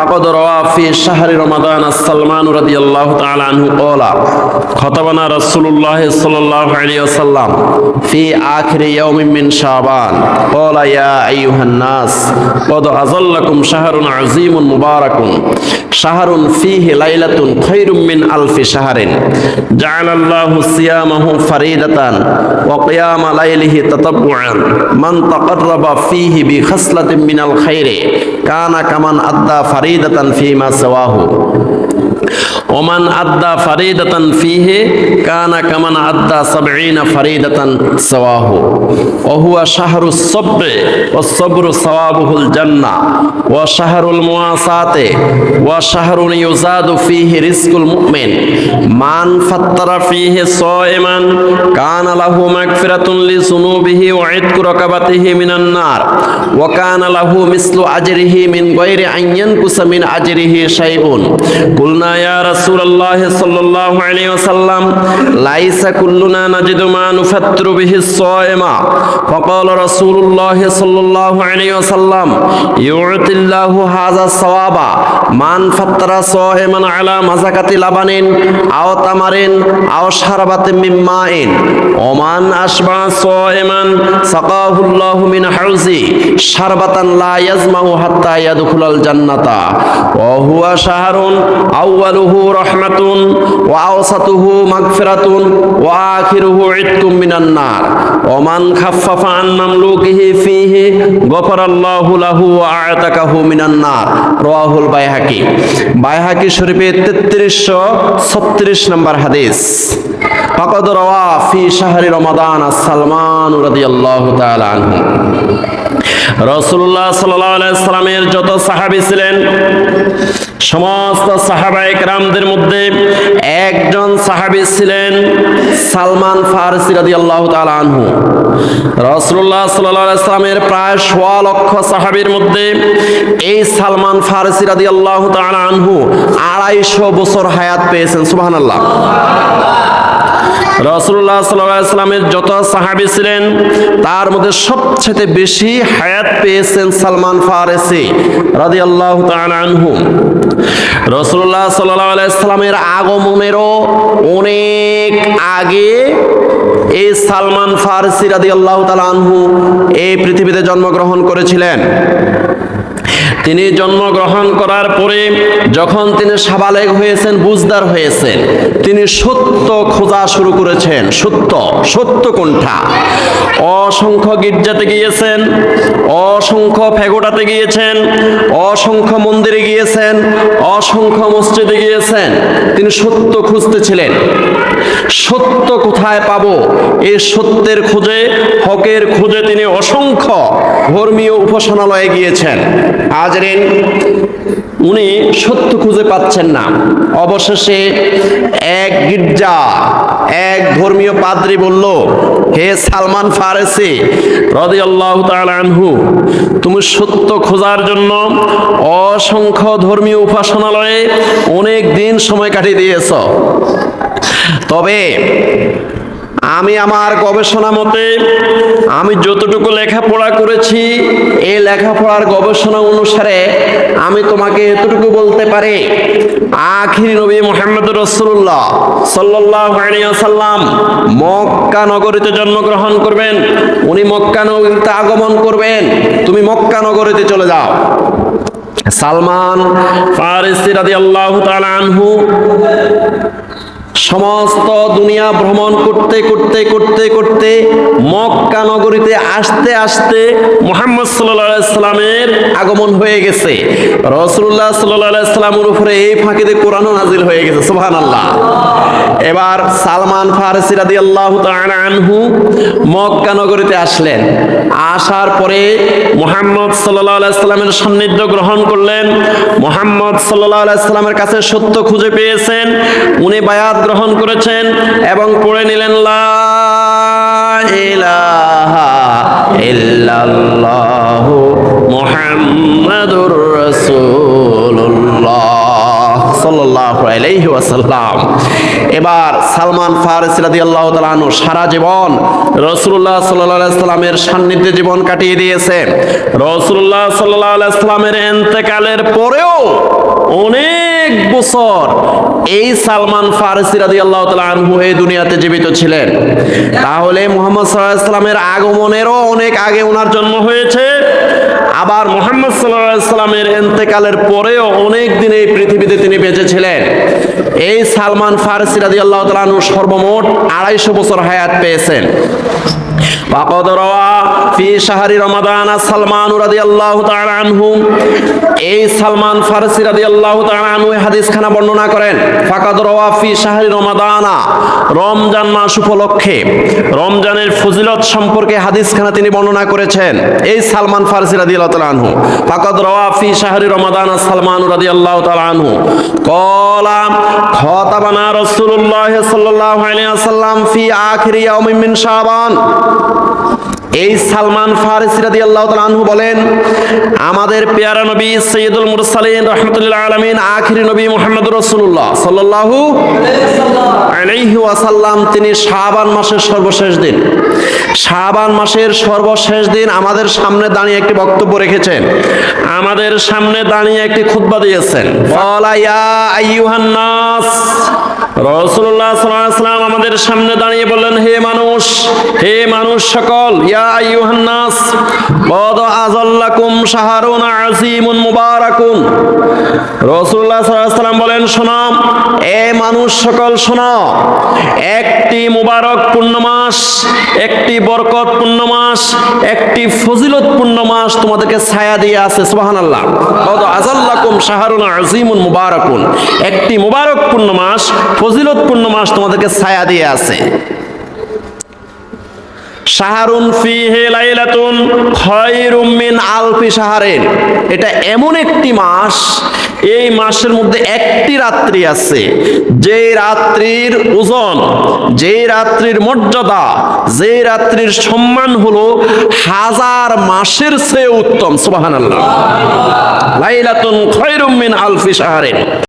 فقد روى في شهر رمضان السلمان رضي الله تعالى عنه قال خطبنا رسول الله صلى الله عليه وسلم في آخر يوم من شعبان قال يا أيها الناس قد أظلكم شهر عظيم مبارك شهر فيه ليلة خير من ألف شهر جعل الله صيامه فريدة وقيام ليله تطبعا من تقرب فيه بخصلة من الخير কানা কামান আদ্দা ফারিদাতান ফিমা সাওয়াহু। ওমান আদ্দা ফারিদাতান ফিহে কানা কামান আদ্দা সাবঈনা ফারিদাতান সাওয়াহু। ওহুয়া শাহরু সব্রে ও সবরু সাওয়াবুহুল জান্নাহ ওয়া শাহরুল মুআসাতে ওয়া শাহরুন ইউজাদু ফিহি রিজকুল মুমিন। মান ফাত্তারা ফিহি সাইমান কানা লাহু মাগফিরাতুন লিযুনুবিহি ওয়া ইদকু রাকাবাতিহি মিনান নার। ওয়া কানা লাহু মিসলু আজরিহি أجره من غير أن ينقص من أجره شيء قلنا يا رسول الله صلى الله عليه وسلم ليس كلنا نجد ما نفطر به الصائم فقال رسول الله صلى الله عليه وسلم يعطي الله هذا الثواب من فطر صائما على مزكة لبن أو تمر أو شربة من ماء ومن أشبع صائما سقاه الله من حوزه شربة لا يزمه حتى হাত্তা ইয়াদখুলাল জান্নাতা। ওয়া হুয়া শাহরুন, আউয়ালুহু রাহমাতুন, ওয়া আওসাতুহু মাগফিরাতুন, ওয়া আখিরুহু ইতকুম মিনান নার। ওয়া লাহু ওয়া আ'তাকাহু মিনান নার। রাওয়াহুল বাইহাকি। বাইহাকি শরীফে 3336 নম্বর হাদিস। ফাকাদ রাওয়া ফি শাহরি রমাদান সালমান রাদিয়াল্লাহু তাআলা আনহু। রাসূলুল্লাহ সাল্লাল্লাহু সাল্লামের যত সাহাবী ছিলেন, সমস্ত সাহাবা একরামদের মধ্যে একজন সাহাবী ছিলেন সালমান ফারসি রাদিয়াল্লাহু তাআলা আনহু। রাসূলুল্লাহ সাল্লাল্লাহু আলাইহি সাল্লামের প্রায় সোয়া লক্ষ সাহাবীর মধ্যে এই সালমান ফারসি রাদিয়াল্লাহু তাআলা আনহু আড়াইশো বছর হায়াত পেয়েছেন, সুবহানাল্লাহ। আল্লাহ রসুল্লাহ সাল্লামের যত সাহাবি ছিলেন, তার মধ্যে সবচেয়ে বেশি হায়াত পেয়েছেন সালমান ফারেসি রাজি আল্লাহ আনহু। রসুল্লাহ সাল্লামের আগমনেরও অনেক আগে এই সালমান ফারসি রাদি আল্লাহ আনহু এই পৃথিবীতে জন্মগ্রহণ করেছিলেন। তিনি জন্মগ্রহণ করার পরে যখন তিনি সাবালেগ হয়েছেন বুজদার হয়েছেন, তিনি সত্য খোঁজা শুরু করেছেন। সত্য সত্য কোনটা? অসংখ্য গির্জাতে গিয়েছেন, অসংখ্য ফেগোটাতে গিয়েছেন, অসংখ্য মন্দিরে গিয়েছেন, অসংখ্য মসজিদে গিয়েছেন। তিনি সত্য খুঁজতেছিলেন। সত্য কোথায় পাবো? এই সত্যের খোঁজে, হকের খোঁজে তিনি অসংখ্য ধর্মীয় উপাসনালয়ে গিয়েছেন। হাজরেন, উনি সত্য খুঁজে পাচ্ছেন না। অবশেষে এক গির্জা, এক ধর্মীয় পাদ্রী বলল, হে সালমান ফারেসি রদি আল্লাহ আনহু, তুমি সত্য খোঁজার জন্য অসংখ্য ধর্মীয় উপাসনালয়ে অনেক দিন সময় কাটিয়ে দিয়েছ। তবে আমি আমার গবেষণা মতে, আমি যতটুকু লেখাপড়া করেছি, এই লেখাপড়ার গবেষণা অনুসারে আমি তোমাকে এতটুকু বলতে পারি। আখির নবী মোহাম্মদ রসুল্লাহ সাল্লাহ সাল্লাম মক্কা নগরীতে জন্মগ্রহণ করবেন। উনি মক্কা নগরীতে আগমন করবেন। তুমি মক্কা নগরীতে চলে যাও। সালমান ফারিসি রাদিয়াল্লাহু তাআলা আনহু সমস্ত দুনিয়া ভ্রমণ করতে করতে করতে করতে মক্কা নগরীতে আসতে আসতে মোহাম্মদ সাল্লামের আগমন হয়ে গেছে। রসুল্লাহ সাল্লাহ সাল্লামের উপরে এই ফাঁকিতে কোরআন নাজিল হয়ে গেছে সুহান আল্লাহ এবার সালমান ফারসি রাদি আল্লাহ আনহু মক্কা নগরীতে আসলেন। আসার পরে মোহাম্মদ সাল্লাহ সাল্লামের সান্নিধ্য গ্রহণ করলেন। মোহাম্মদ সাল্লাহ সাল্লামের কাছে সত্য খুঁজে পেয়েছেন। উনি বায়াত গ্রহণ করেছেন এবং পড়ে নিলেন, লা সাল্লাল্লাহু আলাইহি এবার সালমান ফারিস রাদিয়াল্লাহু তাআলা আনহু সারা জীবন আলাইহি সাল্লামের সান্নিধ্যে জীবন কাটিয়ে দিয়েছে। আলাইহি সাল্লামের ইন্তেকালের পরেও অনেক বছর এই সালমান ফারসি রাদিয়াল্লাহু তাআলা আনহু এই দুনিয়াতে জীবিত ছিলেন। তাহলে মুহাম্মদ সাল্লামের আগমনেরও অনেক আগে ওনার জন্ম হয়েছে। আবার মুহাম্মদ সাল্লামের ইন্তেকালের পরেও অনেক দিন এই পৃথিবীতে তিনি বেঁচে ছিলেন। এই সালমান ফারসি রাজি আল্লাহ সর্বমোট আড়াইশো বছর হায়াত পেয়েছেন। وقد روى في شهر رمضان سلمان رضي الله تعالى عنه এই সালমান ফারসি রাদিয়াল্লাহু তাআলা আনহু এই হাদিসখানা বর্ণনা করেন ফাকাদ রওয়া ফি শাহরি রমাদানা রমজান মাস উপলক্ষে রমজানের ফজিলত সম্পর্কে হাদিসখানা তিনি বর্ণনা করেছেন এই সালমান ফারসি রাদিয়াল্লাহু তাআলা আনহু ফাকাদ রওয়া ফি শাহরি রমাদানা সালমান রাদিয়াল্লাহু তাআলা আনহু ক্বালা খাতাবানা রাসূলুল্লাহ সাল্লাল্লাহু আলাইহি ওয়াসাল্লাম ফি আখিরি ইয়াউমিন মিন শাবান এই সালমান ফারিসি রাদিয়াল্লাহু তাআলা আনহু বলেন, আমাদের পেয়ারা নবী সৈয়দুল মুরসালিন রাহমাতুল্লাহ আলামিন, আখিরি নবী মুহাম্মদুর রাসূলুল্লাহ সাল্লাল্লাহু আলাইহি ওয়াসাল্লাম, তিনি শাবান মাসের সর্বশেষ দিন। শাবান মাসের সর্বশেষ দিন আমাদের সামনে দাঁড়িয়ে একটি বক্তব্য রেখেছেন। আমাদের সামনে দাঁড়িয়ে একটি খুতবা দিয়েছেন। ওয়াসাল্লাম আমাদের সামনে দাঁড়িয়ে বললেন, হে মানুষ হে মানুষ সকল, ইয়া আযাল্লাকুম শাহরুন মুবারাকুন। বলেন এ মানুষ সকল শোনো একটি মুবারক পূর্ণ মাস, একটি বরকতপূর্ণ মাস, একটি ফজিলতপূর্ণ মাস তোমাদেরকে ছায়া দিয়ে আছে, সুবহানাল্লাহ। কদ আযাল্লাকুম শাহরুন আযীমুন মুবারাকুন। একটি মুবারকপূর্ণ মাস ফজিলতপূর্ণ মাস তোমাদেরকে ছায়া দিয়ে আছে। শাহরুন ফিহে লাইলাতুন খায়রুম মিন আলফি শাহরিন। এটা এমন একটি মাস, এই মাসের মধ্যে একটি রাত্রি আছে যে রাত্রির ওজন যে রাত্রির মর্যাদা যে রাত্রির সম্মান হলো হাজার মাসের চেয়ে উত্তম, সুবহানাল্লাহ। লাইলাতুন খায়রুম মিন আলফি শাহরিন।